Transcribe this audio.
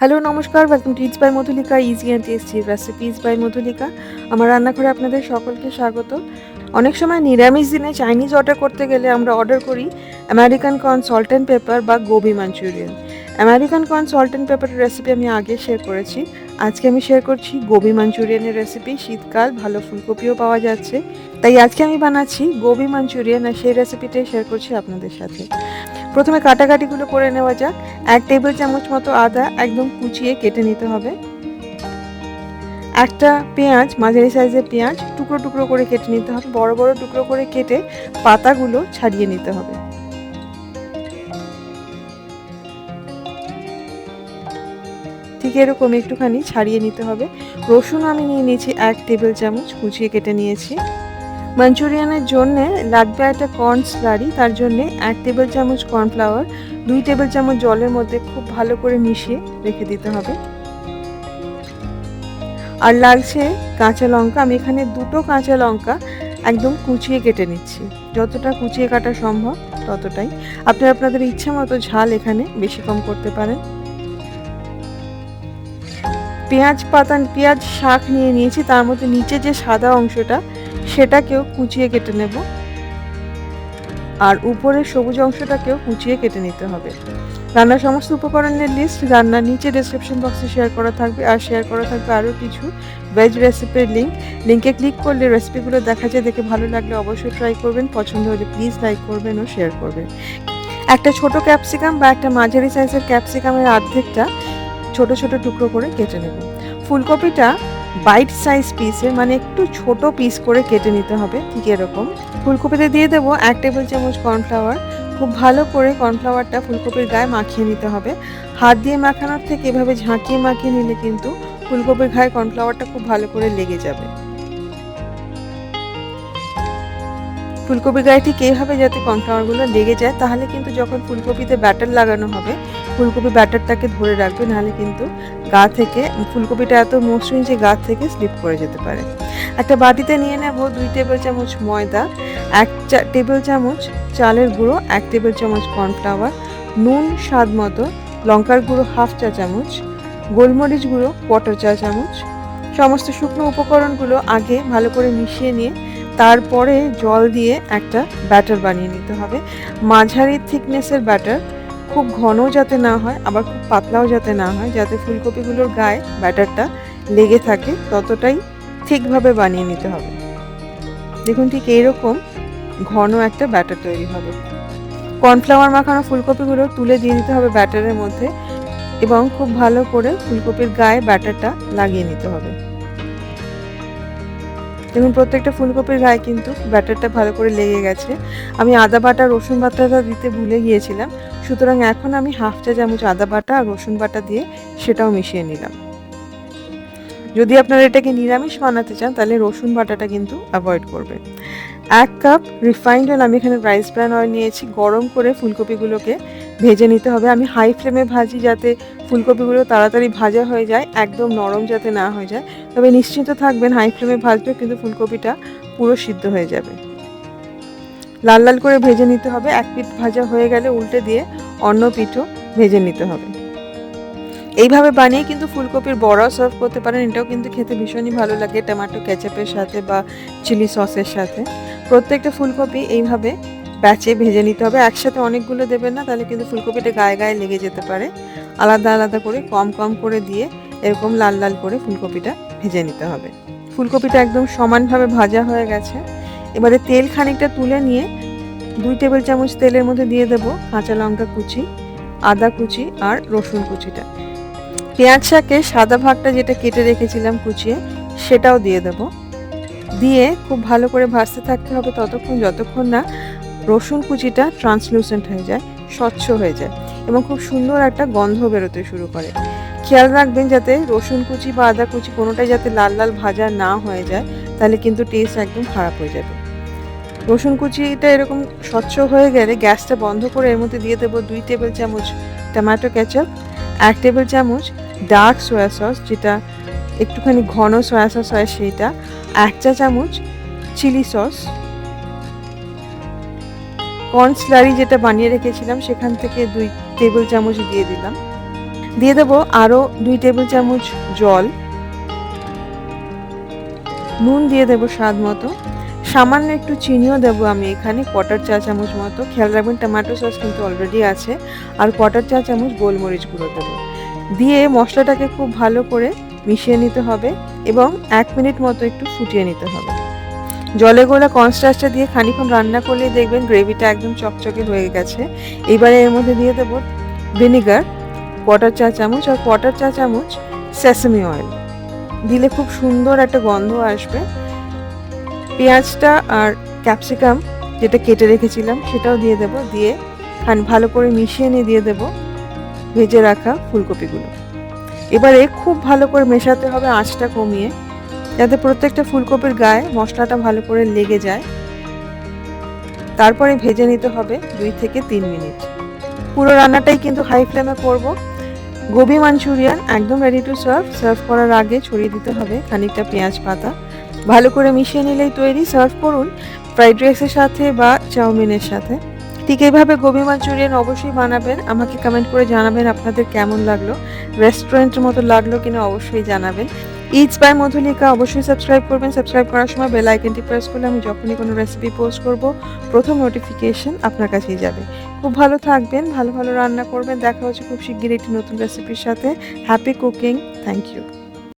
Hello, নমস্কার। Welcome to it's by Madhulika easy and tasty recipes by Madhulika আমার রান্নাঘরে আপনাদের সকলকে স্বাগত। অনেক সময় নিরামিষ দিনে চাইনিজ অর্ডার করতে গেলে আমরা অর্ডার করি American corn salt and pepper বা gobi Manchurian American corn salt and পেপারের রেসিপি আমি আগে শেয়ার করেছি। আজকে আমি শেয়ার করছি গোবি মাঞ্চুরিয়ানের রেসিপি শীতকাল, ভালো ফুলকপিও পাওয়া যাচ্ছে। তাই আজকে আমি বানাচ্ছি গোবি মাঞ্চুরিয়ান আর সেই রেসিপিটাই শেয়ার করছি আপনাদের সাথে। প্রথমে কাটাকাটিগুলো করে নেওয়া যাক। এক টেবিল চামচ মতো আদা একদম কুচিয়ে কেটে নিতে হবে। একটা পেঁয়াজ, মাঝারি সাইজের পেঁয়াজ, টুকরো টুকরো করে কেটে নিতে হবে। বড় বড় টুকরো করে কেটে পাতাগুলো ছাড়িয়ে নিতে হবে। ঠিক এরকম একটুখানি ছাড়িয়ে নিতে হবে। রসুন আমি নিয়ে নিয়েছি এক টেবিল চামচ, কুচিয়ে কেটে নিয়েছি। মাঞ্চুরিয়ানের জন্য লাগবে একটা কর্ন স্লারি তার জন্য এক টেবিল চামচ কর্নফ্লাওয়ার দুই টেবিল চামচ জলের মধ্যে খুব ভালো করে মিশিয়ে রেখে দিতে হবে। আর লাগছে কাঁচা লঙ্কা, আমি এখানে দুটো কাঁচা লঙ্কা একদম কুচিয়ে কেটে নিচ্ছি। যতটা কুচিয়ে কাটা সম্ভব ততটাই। আপনারা আপনাদের ইচ্ছা মতো ঝাল এখানে বেশি কম করতে পারেন। পেঁয়াজ পাতা, পেঁয়াজ শাক নিয়ে নিয়েছি, তার মধ্যে নিচে যে সাদা অংশটা সেটাকেও কুচিয়ে কেটে নেব। আর উপরের সবুজ অংশটাকেও কুচিয়ে কেটে নিতে হবে। রান্নার সমস্ত উপকরণের লিস্ট রান্নার নিচে ডিসক্রিপশন বক্সে শেয়ার করা থাকবে। আর শেয়ার করা থাকবে আরও কিছু ভেজ রেসিপির লিঙ্ক লিঙ্কে ক্লিক করলে রেসিপিগুলো দেখা যায়, দেখে ভালো লাগলে অবশ্যই ট্রাই করবেন। পছন্দ হলে প্লিজ লাইক করবেন ও শেয়ার করবেন। একটা ছোট ক্যাপসিকাম বা একটা মাঝারি সাইজের ক্যাপসিকামের অর্ধেকটা ছোট ছোট টুকরো করে কেটে নেব। ফুলকপিটা বাইট সাইজ পিসে মানে একটু ছোট পিস করে কেটে নিতে হবে, ঠিক এরকম। ফুলকপিতে দিয়ে দেবো এক টেবিল চামচ কর্নফ্লাওয়ার খুব ভালো করে কর্নফ্লাওয়ারটা ফুলকপির গায়ে মাখিয়ে নিতে হবে। হাত দিয়ে মাখানোর থেকে এভাবে ঝাঁকিয়ে মাখিয়ে নিলে কিন্তু ফুলকপির গায়ে কর্নফ্লাওয়ারটা খুব ভালো করে লেগে যাবে। ফুলকপির গায়ে ঠিক এইভাবে যাতে কর্নফ্লাওয়ারগুলো লেগে যায়, তাহলে কিন্তু যখন ফুলকপিতে ব্যাটার লাগানো হবে ফুলকপি ব্যাটারটাকে ধরে রাখবে, নাহলে কিন্তু গা থেকে, ফুলকপিটা এত মসৃণ যে গা থেকে স্লিপ করে যেতে পারে। একটা বাটিতে নিয়ে নেব দুই টেবিল চামচ ময়দা, এক টেবিল চামচ চালের গুঁড়ো, এক টেবিল চামচ কর্নফ্লাওয়ার, নুন, স্বাদ মতো, লঙ্কার গুঁড়ো হাফ চা চামচ, গোলমরিচ গুঁড়ো কোয়ার্টার চা চামচ, সমস্ত শুকনো উপকরণগুলো আগে ভালো করে মিশিয়ে নিয়ে তারপরে জল দিয়ে একটা ব্যাটার বানিয়ে নিতে হবে। মাঝারি থিকনেসের ব্যাটার খুব ঘনও যাতে না হয়, আবার খুব পাতলাও যাতে না হয়, যাতে ফুলকপিগুলোর গায়ে ব্যাটারটা লেগে থাকে, ততটাই ঠিকভাবে বানিয়ে নিতে হবে। দেখুন ঠিক এইরকম ঘন একটা ব্যাটার তৈরি হবে। কর্নফ্লাওয়ার মাখানো ফুলকপিগুলো তুলে দিয়ে দিতে হবে ব্যাটারের মধ্যে এবং খুব ভালো করে ফুলকপির গায়ে ব্যাটারটা লাগিয়ে নিতে হবে। দেখুন প্রত্যেকটা ফুলকপির গায়ে কিন্তু ব্যাটারটা ভালো করে লেগে গেছে। আমি আদা বাটা, রসুন বাটাটা দিতে ভুলে গিয়েছিলাম। সুতরাং এখন আমি হাফ চা চামচ আদা বাটা আর রসুন বাটা দিয়ে সেটাও মিশিয়ে নিলাম। যদি আপনারা এটাকে নিরামিষ বানাতে চান, তাহলে রসুন বাটাটা কিন্তু অ্যাভয়েড করবেন। এক কাপ রিফাইন্ড অয়েল আমি এখানে রাইস ব্র্যান অয়েল নিয়েছি। গরম করে ফুলকপিগুলোকে ভেজে নিতে হবে। আমি হাই ফ্লেমে ভাজি যাতে ফুলকপিগুলো তাড়াতাড়ি ভাজা হয়ে যায়, একদম নরম যাতে না হয়ে যায়। তবে নিশ্চিন্ত থাকবেন হাই ফ্লেমে ভাজবে কিন্তু ফুলকপিটা পুরো সিদ্ধ হয়ে যাবে। লাল লাল করে ভেজে নিতে হবে। এক পিঠ ভাজা হয়ে গেলে উল্টে দিয়ে অন্য পিঠও ভেজে নিতে হবে। এইভাবে বানিয়ে কিন্তু ফুলকপির বড়াও সার্ভ করতে পারেন। এটাও কিন্তু খেতে ভীষণই ভালো লাগে টমেটো কেচাপের সাথে বা চিলি সসের সাথে। প্রত্যেকটা ফুলকপি এইভাবে ব্যাচে ভেজে নিতে হবে। একসাথে অনেকগুলো দেবেন না, তাহলে কিন্তু ফুলকপিটা গায়ে গায়ে লেগে যেতে পারে। আলাদা আলাদা করে, কম কম করে দিয়ে এরকম লাল লাল করে ফুলকপিটা ভেজে নিতে হবে। ফুলকপিটা একদম সমানভাবে ভাজা হয়ে গেছে। এবারে তেল খানিকটা তুলে নিয়ে দুই টেবিল চামচ তেলের মধ্যে দিয়ে দেবো কাঁচা লঙ্কা কুচি, আদা কুচি আর রসুন কুচিটা। পেঁয়াজ শাকে সাদা ভাগটা যেটা কেটে রেখেছিলাম কুচিয়ে, সেটাও দিয়ে দেব। দিয়ে খুব ভালো করে ভাজতে থাকতে হবে ততক্ষণ যতক্ষণ না রসুন কুচিটা ট্রান্সলুসেন্ট হয়ে যায়, স্বচ্ছ হয়ে যায় এবং খুব সুন্দর একটা গন্ধ বেরোতে শুরু করে। খেয়াল রাখবেন যাতে রসুন কুচি বা আদা কুচি কোনোটাই যাতে লাল লাল ভাজা না হয়ে যায়, তাহলে কিন্তু টেস্ট একদম খারাপ হয়ে যাবে। রসুন কুচিটা এরকম স্বচ্ছ হয়ে গেলে গ্যাসটা বন্ধ করে এর মধ্যে দিয়ে দেবো দুই টেবিল চামচ টমেটো কেচাপ এক টেবিল চামচ ডার্ক সয়া সস যেটা একটুখানি ঘন সয়া সস হয় সেইটা, এক চা চামচ চিলি সস কর্ন স্লারি যেটা বানিয়ে রেখেছিলাম সেখান থেকে দুই টেবিল চামচ দিয়ে দিলাম। দিয়ে দেবো আরও দুই টেবিল চামচ জল, নুন দিয়ে দেবো স্বাদ মতো। সামান্য একটু চিনিও দেবো আমি এখানে। কোয়াটার চা চামচ মতো। খেয়াল রাখবেন টমেটো সস কিন্তু অলরেডি আছে। আর কোয়াটার চা চামচ গোলমরিচ গুঁড়ো দেবো। দিয়ে মশলাটাকে খুব ভালো করে মিশিয়ে নিতে হবে এবং এক মিনিট মতো একটু ফুটিয়ে নিতে হবে। জলে গোলা কনস্টার্চটা দিয়ে খানিক্ষণ রান্না করলেই দেখবেন গ্রেভিটা একদম চকচকে হয়ে গেছে। এবারে এর মধ্যে দিয়ে দেবো ভিনিগার কোয়াটার চা চামচ আর কোয়াটার চা চামচ সেসামি অয়েল দিলে খুব সুন্দর একটা গন্ধ আসবে। পেঁয়াজটা আর ক্যাপসিকাম যেটা কেটে রেখেছিলাম, সেটাও দিয়ে দেব। দিয়ে খান ভালো করে মিশিয়ে নিয়ে দিয়ে দেব ভেজে রাখা ফুলকপিগুলো। এবারে খুব ভালো করে মেশাতে হবে আঁচটা কমিয়ে, যাতে প্রত্যেকটা ফুলকপির গায়ে মশলাটা ভালো করে লেগে যায়। তারপরে ভেজে নিতে হবে দুই থেকে তিন মিনিট। পুরো রান্নাটাই কিন্তু হাই ফ্লেমে করব। গোবি মাঞ্চুরিয়ান একদম রেডি টু সার্ভ সার্ভ করার আগে ছড়িয়ে দিতে হবে খানিকটা পেঁয়াজ পাতা। ভালো করে মিশিয়ে নিলেই তৈরি। সার্ভ করুন ফ্রাইড রাইসের সাথে বা চাউমিনের সাথে। ঠিক এইভাবে গোবি মাঞ্চুরিয়ান অবশ্যই বানাবেন। আমাকে কমেন্ট করে জানাবেন আপনাদের কেমন লাগল। রেস্টুরেন্টের মতো লাগল কিনা অবশ্যই জানাবেন। ইটস বাই মধুলিকা অবশ্যই সাবস্ক্রাইব করবেন। সাবস্ক্রাইব করার সময় বেল আইকনটি প্রেস করলে আমি যখনই কোনো রেসিপি পোস্ট করব, প্রথম নোটিফিকেশন আপনার কাছেই যাবে। খুব ভালো থাকবেন, ভালো ভালো রান্না করবেন। দেখা হচ্ছে খুব শিগগির একটি নতুন রেসিপির সাথে। Happy cooking thank you